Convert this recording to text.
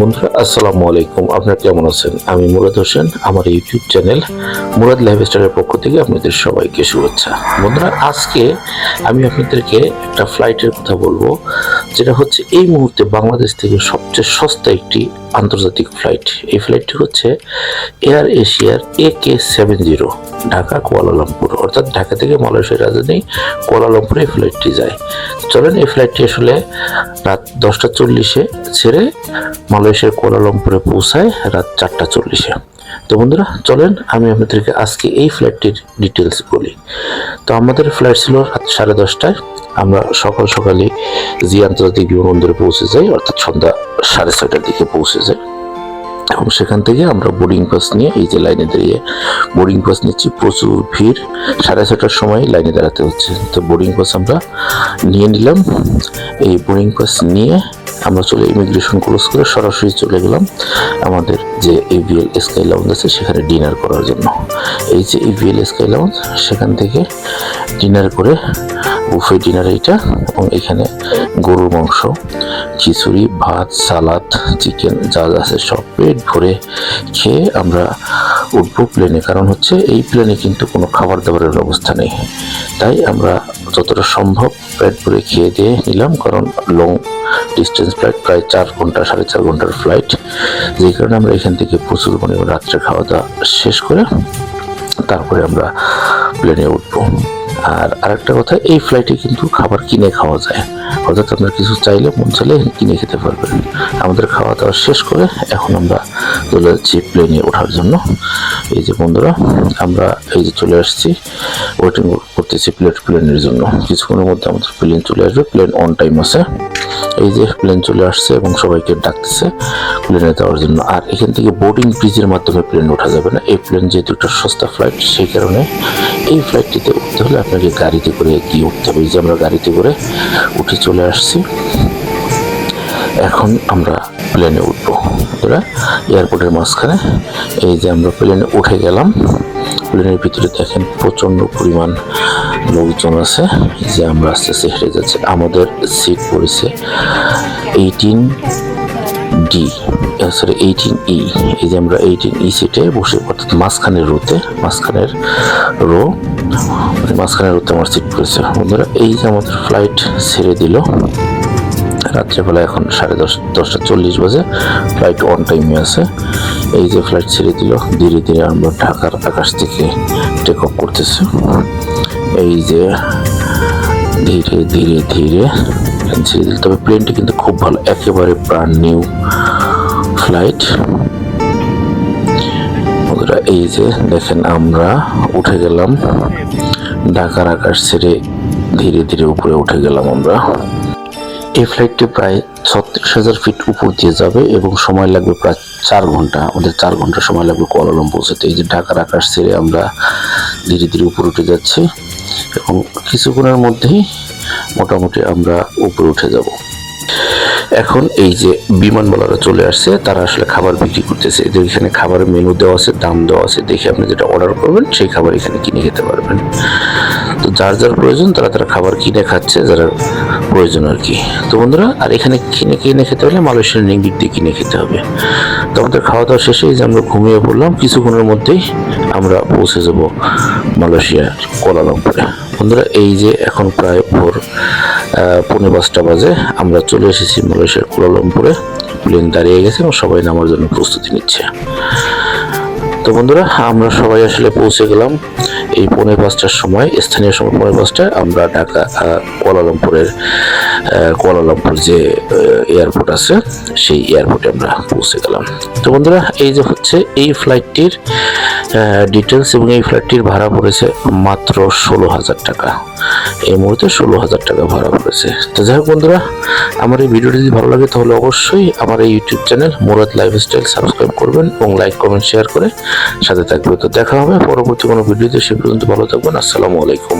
বন্ধুরা, আসসালামু আলাইকুম। আপনারা কেমন আছেন? আমি মুরাদ হোসেন, আমার ইউটিউব চ্যানেল মুরাদ লাইফস্টাইলের পক্ষ থেকে আপনাদের সবাইকে শুভেচ্ছা। বন্ধুরা, আজকে আমি আপনাদেরকে একটা ফ্লাইটের কথা বলব। যেটা হচ্ছে এই মুহূর্তে বাংলাদেশ থেকে সবচেয়ে সস্তা একটি আন্তর্জাতিক ফ্লাইট এই ফ্লাইটটি হচ্ছে এয়ার এশিয়ার A K seven zero Dhaka Kuala Lumpur অর্থাৎ ঢাকা থেকে মালয়েশিয়ার রাজধানী কুয়ালালামপুরে এই ফ্লাইটটি যায়। চলেন এই ফ্লাইটটি আসলে রাত দশটা চল্লিশে ছেড়ে মালয়েশিয়ার কুয়ালালামপুরে পৌঁছায় রাত চারটা চল্লিশে। তো বন্ধুরা, চলেন আমি আপনাদেরকে আজকে এই ফ্লাইটটির ডিটেলস বলি। তো আমাদের ফ্লাইট ছিল রাত সাড়ে দশটায়। আমরা সকাল সকালে জি আন্তর্জাতিক বিমানবন্দরে পৌঁছে যাই, অর্থাৎ সন্ধ্যা সাড়ে ছয়টার দিকে পৌঁছে যাই। এবং সেখান থেকে আমরা বোর্ডিং পাস নিয়ে এই যে লাইনে দাঁড়িয়ে বোর্ডিং পাস নিচ্ছি, প্রচুর ভিড়। সাড়ে ছটার সময় লাইনে দাঁড়াতে হচ্ছে। তো বোর্ডিং পাস আমরা নিয়ে নিলাম। এই বোর্ডিং পাস নিয়ে আমরা চলে ইমিগ্রেশন ক্লোজ করে সরাসরি চলে গেলাম আমাদের যে এভিএল স্কাই লাউঞ্জ আছে, সেখানে ডিনার করার জন্য। এই যে এভিএল স্কাই লাউঞ্জ সেখান থেকে ডিনার করে বুফে ডিনার এইটা, এবং এখানে গরুর মাংস, খিচুড়ি, ভাত, সালাদ চিকেন যা যা আছে সব পেট ভরে খেয়ে আমরা উঠবো প্লেনে কারণ হচ্ছে এই প্লেনে কিন্তু কোনো খাবার দাবারের ব্যবস্থা নেই। তাই আমরা যতটা সম্ভব পেট ভরে খেয়ে দিয়ে নিলাম, কারণ লং ডিস্টেন্স ফ্লাইট প্রায় চার ঘণ্টা, সাড়ে চার ঘণ্টার ফ্লাইট যেই কারণে আমরা এখান থেকে প্রচুর পরিমাণে রাত্রে খাওয়া দাওয়া শেষ করে তারপরে আমরা প্লেনে উঠবো। আর আরেকটা কথা, এই ফ্লাইটে কিন্তু খাবার কিনে খাওয়া যায়। অর্থাৎ আপনার কিছু চাইলে, মন চাইলে কিনে খেতে পারবেন। আমাদের খাওয়া দাওয়া শেষ করে এখন আমরা চলে যাচ্ছি প্লেনে ওঠার জন্য। এই যে বন্ধুরা, আমরা এই যে চলে আসছি ওয়েটিং করতেছি প্লেট প্লেনের জন্য। কিছুক্ষণের মধ্যে আমাদের প্লেন চলে আসবে। প্লেন অন টাইম আছে। এই যে প্লেন চলে আসছে এবং সবাইকে ডাকতেছে প্লেনে যাওয়ার জন্য। আর এখান থেকে বোর্ডিং ব্রিজের মাধ্যমে প্লেন ওঠা যাবে না। এই প্লেন যেহেতু একটা সস্তা ফ্লাইট সেই কারণে এই ফ্লাইটটিতে উঠতে হলে আপনাকে গাড়িতে করে গিয়ে উঠতে হবে। এই যে আমরা গাড়িতে করে উঠে চলে আসছি। এখন আমরা প্লেনে উঠবো। বন্ধুরা এয়ারপোর্টের মাঝখানে। এই যে আমরা প্লেনে উঠে গেলাম। প্লেনের ভিতরে দেখেন প্রচণ্ড পরিমাণ লোকজন আছে। যে আমরা আস্তে আস্তে হেঁটে যাচ্ছি। আমাদের সিট পড়েছে eighteen D sorry eighteen E. এই যে আমরা এইটিন ই সিটে বসে, অর্থাৎ মাঝখানের রোতে, মাঝখানের রো মানে মাঝখানের রোতে আমার সিট পড়েছে। বন্ধুরা, এই যে আমাদের ফ্লাইট ছেড়ে দিল। রাত্রেবেলা এখন সাড়ে দশ, দশটা চল্লিশ বাজে। ফ্লাইট অন টাইমে আছে। এই যে ফ্লাইট ছেড়ে দিল, ধীরে ধীরে আমরা ঢাকার আকাশ থেকে টেক অফ করতেছি। এই যে ধীরে ধীরে ধীরে ছেড়ে দিল। তবে প্লেনটি কিন্তু খুব ভালো, একেবারে প্রাণ নিউ ফ্লাইট বন্ধুরা, এই যে দেখেন আমরা উঠে গেলাম। ঢাকার আকাশ ছেড়ে ধীরে ধীরে উপরে উঠে গেলাম আমরা। এই ফ্লাইটটি প্রায় ছত্রিশ হাজার ফিট উপর দিয়ে যাবে এবং সময় লাগবে প্রায় চার ঘণ্টা, আমাদের চার ঘণ্টা সময় লাগবে কোয়ালালাম পৌঁছাতে। এই যে ঢাকার আকাশ ছেড়ে আমরা ধীরে ধীরে উপরে উঠে যাচ্ছি এবং কিছুক্ষণের মধ্যেই মোটামুটি আমরা উপরে উঠে যাব। এখন এই যে বিমানবালারা চলে আসছে, তারা আসলে খাবার বিক্রি করতেছে। যে এখানে খাবারের মেনু দেওয়া আছে, দাম দেওয়া আছে, দেখে আপনি যেটা অর্ডার করবেন, সেই খাবার এখানে কিনে খেতে পারবেন। তো যার যার প্রয়োজন, তারা তারা খাবার কিনে খাচ্ছে, যারা প্রয়োজন আর কি। তো বন্ধুরা, আর এখানে কিনে কিনে খেতে হলে মালয়েশিয়ার রিঙ্গিট দিয়ে কিনে খেতে হবে। তো আমাদের খাওয়া দাওয়া শেষে যে আমরা ঘুমিয়ে পড়লাম, কিছুক্ষণের মধ্যেই আমরা পৌঁছে যাব মালয়েশিয়ার কোলালামপুরে। বন্ধুরা, এই যে এখন প্রায় ভোর পৌনে পাঁচটা বাজে, আমরা চলে এসেছি মালয়েশিয়ার কুয়ালালামপুরে প্লেন দাঁড়িয়ে গেছে এবং সবাই নামার জন্য প্রস্তুতি নিচ্ছে। তো বন্ধুরা, আমরা সবাই আসলে পৌঁছে গেলাম এই পৌনে পাঁচটার সময়। স্থানীয় সময় পৌনে পাঁচটায় আমরা ঢাকা কোয়ালালামপুরের কুয়ালালামপুর যে এয়ারপোর্ট আছে, সেই এয়ারপোর্টে আমরা পৌঁছে গেলাম। তো বন্ধুরা, এই যে হচ্ছে এই ফ্লাইটটির ডিটেলস এবং এই ফ্ল্যাটটির ভাড়া পড়েছে মাত্র ষোলো হাজার টাকা। এই মুহূর্তে ষোলো হাজার টাকা ভাড়া পড়েছে। তো যাই হোক বন্ধুরা, আমার এই ভিডিওটি যদি ভালো লাগে তাহলে অবশ্যই আমার এই YouTube channel Murad lifestyle subscribe করবেন এবং লাইক কমেন্ট শেয়ার করে সাথে থাকবে। তো দেখা হবে পরবর্তী কোনো ভিডিওতে, সে পর্যন্ত ভালো থাকবেন। আসসালামু আলাইকুম।